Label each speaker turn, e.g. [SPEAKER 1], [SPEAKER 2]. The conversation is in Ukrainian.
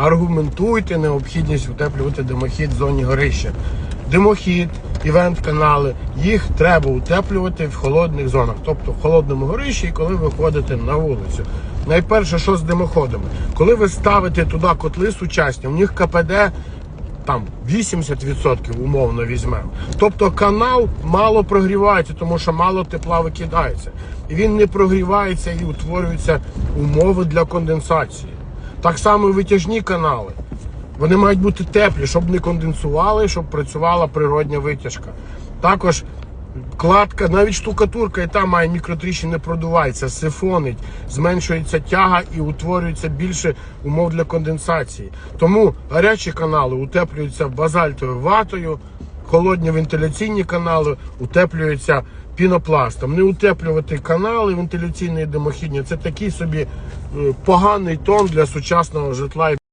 [SPEAKER 1] аргументуйте необхідність утеплювати димохід в зоні горища. Димохід, івент-канали, їх треба утеплювати в холодних зонах, тобто в холодному горищі, і коли ви ходите на вулицю. Найперше, що з димоходами, коли ви ставите туди котли сучасні, у них КПД там 80% умовно візьмемо. Тобто канал мало прогрівається, тому що мало тепла викидається. І він не прогрівається і утворюються умови для конденсації. Так само і витяжні канали. Вони мають бути теплі, щоб не конденсували, щоб працювала природня витяжка. Також кладка, навіть штукатурка, і там має мікротріщини, продувається, сифонить, зменшується тяга і утворюється більше умов для конденсації. Тому гарячі канали утеплюються базальтовою ватою, холодні вентиляційні канали утеплюються пінопластом. Не утеплювати канали вентиляційні і димохідні це такий собі е, поганий тон для сучасного житла.